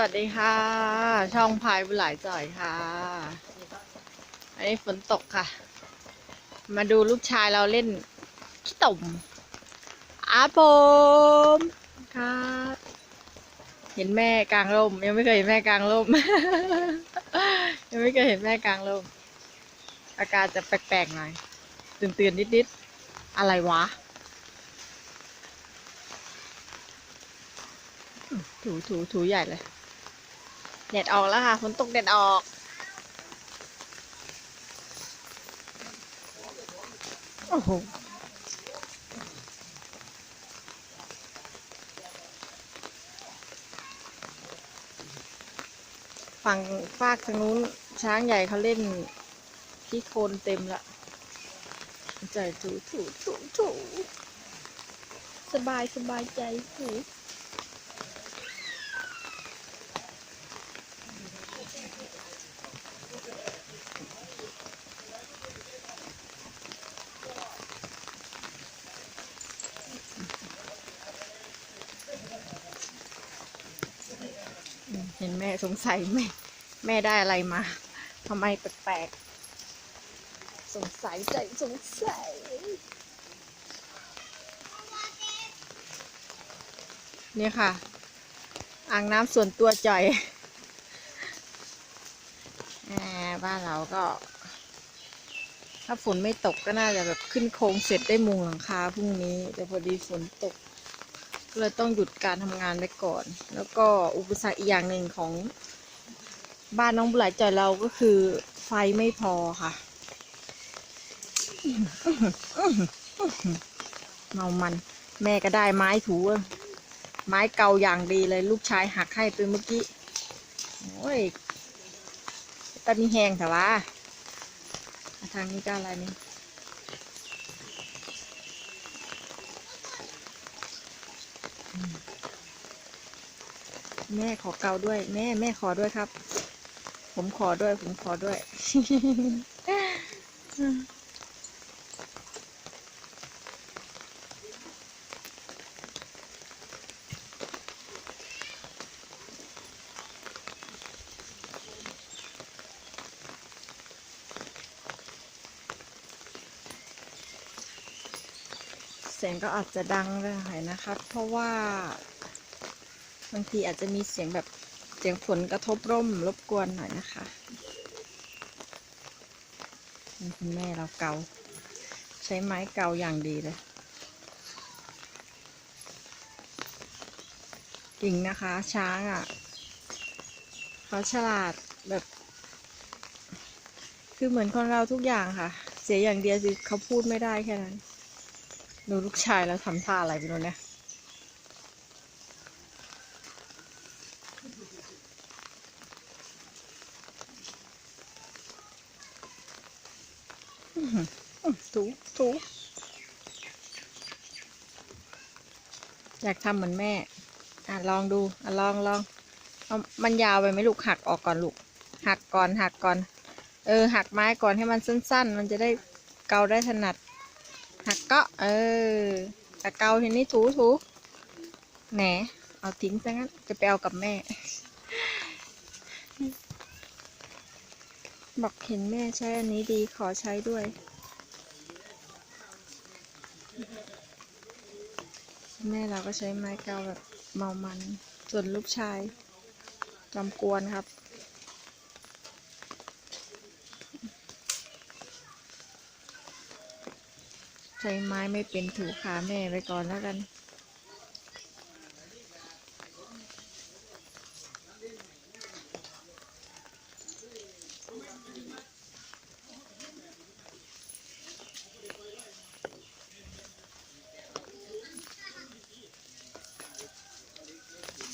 วัสดีค่ะ ช่องพายบุหลายจ่อยค่ะ อันนี้ฝนตกค่ะ มาดูลูกชายเราเล่นขี้ต่มอาปมครับเห็นแม่กลางร่ม ยังไม่เคยเห็นแม่กลางร่ม ยังไม่เคยเห็นแม่กลางร่ม อาการจะแปลกๆหน่อยตื่นๆนิดๆ อะไรวะถูถูถูใหญ่เลย แดดออกแล้วค่ะฝนตกแดดออก โอ้โหฝั่งฟากทางนู้นช้างใหญ่เขาเล่นที่โคนเต็มละใจถูถูถูถูสบายสบายใจถู แม่สงสัยแม่แม่ได้อะไรมาทำไมแปลกๆสงสัยใจสงสัย เนี่ยค่ะ อ่างน้ำส่วนตัวจ่อยบ้านเราก็ ถ้าฝนไม่ตกก็น่าจะแบบขึ้นโครงเสร็จได้มุงหลังคาพรุ่งนี้ แต่พอดีฝนตก เลยต้องหยุดการทำงานไปก่อน แล้วก็อุปสรรคอีกอย่างหนึ่งของบ้านน้องบุหลายจอยเราก็คือไฟไม่พอค่ะ เมามัน แม่ก็ได้ไม้ถูอะไม้เก่าอย่างดีเลย ลูกชายหักให้ไปเมื่อกี้ โอ้ยตอนนี้แห้งแต่ว่า ทางนี้ก็อะไรนี่ แม่ขอเกาด้วย แม่แม่ขอด้วยครับ ผมขอด้วย ผมขอด้วย สียงก็อาจจะดังเลยหน่อยนะครับ เพราะว่าบางทีอาจจะมีเสียงแบบเสียงฝนกระทบร่มรบกวนหน่อยนะคะนี่คุณแม่เราเกา ใช้ไม้เกาอย่างดีเลยจริงนะคะ ช้างอะเขาฉลาดแบบ คือเหมือนคนเราทุกอย่างค่ะ เสียอย่างเดียวสิเขาพูดไม่ได้แค่นั้น ดูลูกชายแล้วทำท่าอะไรไปโน่นเนี่ยอื้อหืออื้อถูถูอยากทำเหมือนแม่ อะลองดูอะลองลองเอามันยาวไปไหมลูกหักออกก่อนลูก หักก่อนหักก่อน เออ หักไม้ก่อนให้มันสั้น ๆ มันจะได้เกาได้ถนัด หักก็เออแต่เกาทีนี้ถูถูแหนเอาทิ้งซะงั้นจะไปเอากับแม่ บอกเห็นแม่ใช้อันนี้ดีขอใช้ด้วย แม่เราก็ใช้ไม้เกาแบบเมามัน ส่วนลูกชายจำกวนครับ ช้ไม้ไม่เป็นถูขาแม่ไปก่อนแล้วกัน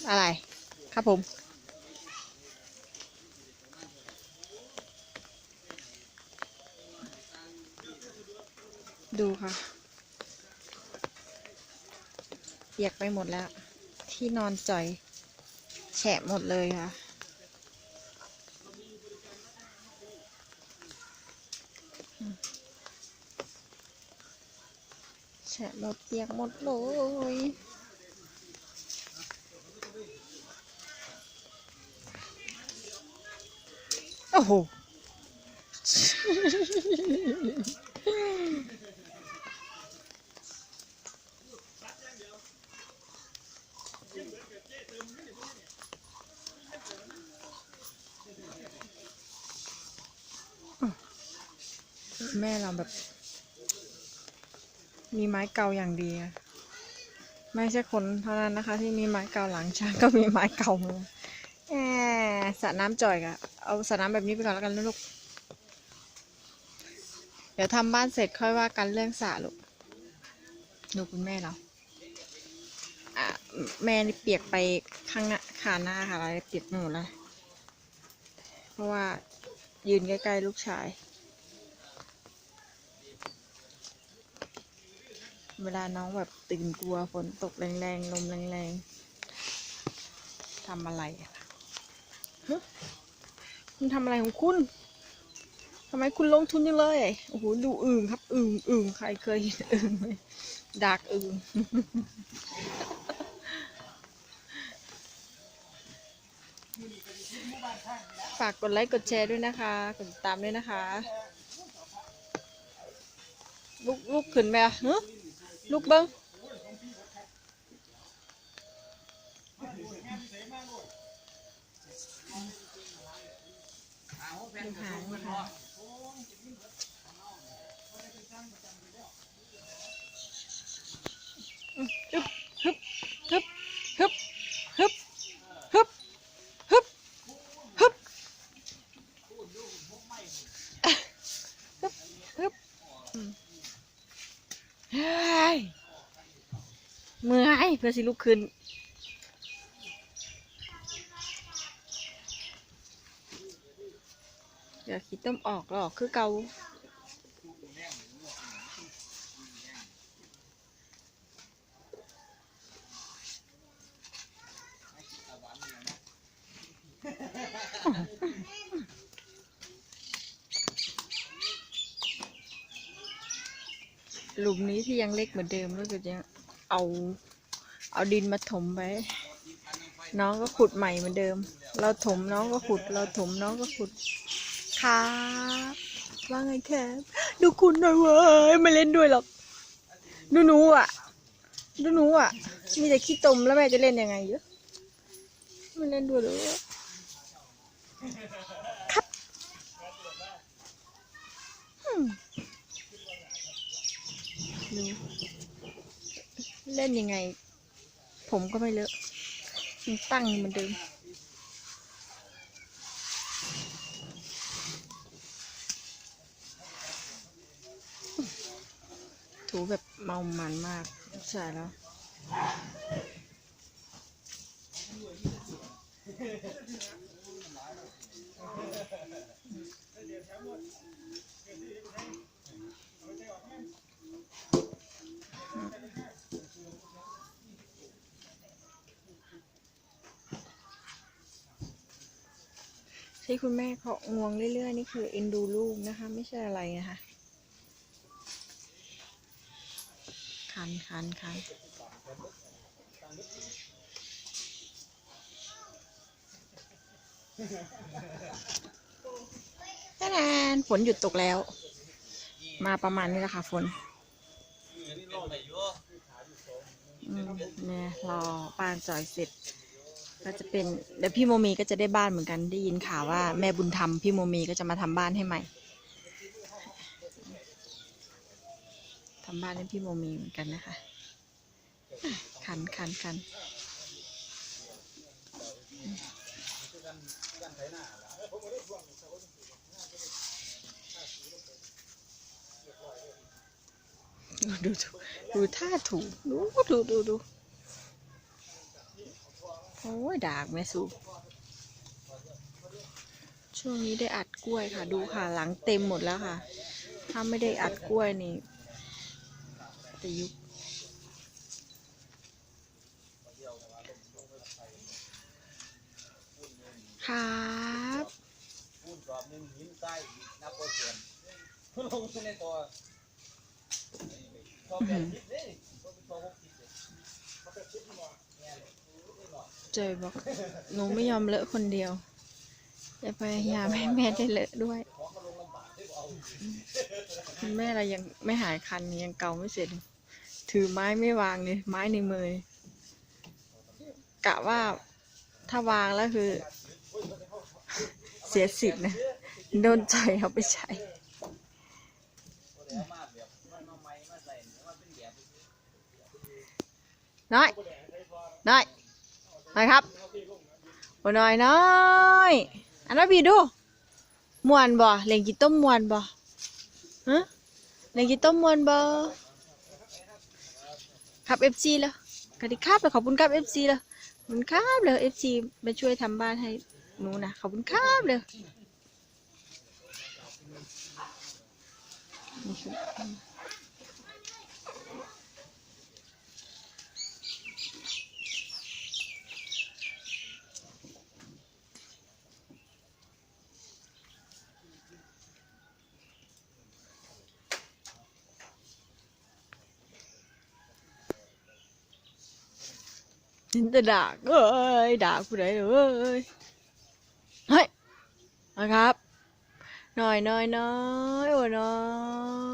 อะไรครับผม ดูค่ะ เปียกไปหมดแล้ว ที่นอนจ่อยแฉะหมดเลยค่ะ แฉะหมดเปียกหมดเลยโอ้โห แม่เราแบบ มีไม้เก่าอย่างดีอะไม่ใช่คนเท่านั้นนะคะ ที่มีไม้เก่าหลังช้างก็มีไม้เก่ามือแหมสระน้ำจ่อยกะเอาสระน้ำแบบนี้ไปก่อนแล้วกันนะลูก เดี๋ยวทำบ้านเสร็จค่อยว่ากันเรื่องสระลูก ดูคุณแม่เราอะแม่นี่เปียกไปข้างหน้าขาหน้าค่ะอะไรเปียกหมดเลยเพราะว่ายืนใกล้ๆลูกชาย เวลาน้องแบบตื่นกลัวฝนตกแรงๆ ลมแรงๆทำอะไรฮะคุณทำอะไรของคุณทำไมคุณลงทุนยังเลยโอ้โหดูอึ่งครับอึ่งอึ่งใครเคยเห็นอึ่งไหมดักอึ่งฝากกดไลค์กดแชร์ด้วยนะคะ กดติดตามด้วยนะคะ ลูกลูกขึ้นไหมอะ ลูกเบิ้งดูหางนะคะอืมอึ๊บฮึบ เมื่อยเพื่อสิลุกขึ้นเดี๋ยวคิดต้มออกหรอกคือเกาหลุมนี้ที่ยังเล็กเหมือนเดิมก็คือยัง เอา เอาดินมาถมไว้ น้องก็ขุดใหม่เหมือนเดิม เราถมน้องก็ขุด เราถมน้องก็ขุด ครับว่าไงแคบดูคุณหน่อยเว้ยไม่เล่นด้วยหรอกดูหนูอะดูหนูอะ มีแต่ขี้ตมแล้วแม่จะเล่นยังไงเยอะไม่เล่นด้วยหรอครับอืมดู เล่นยังไง ผมก็ไม่เลอะยังตั้งมือนเดิมถูแบบเมามันมากใช่แล้ว ที่คุณแม่เขางวงเรื่อยๆ นี่คือเอ็นดูลูกนะคะ ไม่ใช่อะไรนะคะคันคันคันแน่นอนฝนหยุดตกแล้ว มาประมาณนี้แหละค่ะฝนอืมเนี่ยรอป้านจอยเสร็จ ก็จะเป็นเดี๋ยวพี่โมมีก็จะได้บ้านเหมือนกันได้ยินข่าวว่าแม่บุญธรรมพี่โมมีก็จะมาทำบ้านให้ใหม่ทำบ้านให้พี่โมมีเหมือนกันนะคะอะคันคันคันดูดูดูท่าถูดูดูดูดู โอ้ยดากแม่สูช่วงนี้ได้อัดกล้วยค่ะ ดูค่ะ หลังเต็มหมดแล้วค่ะ ถ้าไม่ได้อัดกล้วยนี่จะยุบครับพูดรอบหนึงหินใต้นับโปรเซียนลงในตัวชอบแบบคิดเลยชอบชอบหกสิบเลยเจยบอกหนูไม่ยอมเลอะคนเดียวจะพยายามให้แม่ได้เลอะด้วย แม่เรายังไม่หายคันยังเกาไม่เสร็จ ถือไม้ไม่วางเลยไม้ในมือ กะว่าถ้าวางแล้วคือ เสียสิทธิ์นะโดนใจเอาไปใช้เอามาแบบมันมาไม้มาใส่มันเป็นแบบน้อยน้อย น้อยครับโอ้น้อยน้อยอันนั้นพี่ดูมวนบ่เล่นกีต้มมวนบ่ฮะเล่นกีต้มมวนบ่ครับเอฟซีแล้วสวัสดีครับแล้วขอบคุณครับเอฟซีแล้วขอบคุณครับเลยเอฟซีมาช่วยทำบ้านให้หนูนะขอบคุณครับเลยนี่คือ จินตด่าเอ้ยด่าผู้ใดเอ้ยเฮ้ยนะครับหน่อยน้อยน้อยโอ้น้อย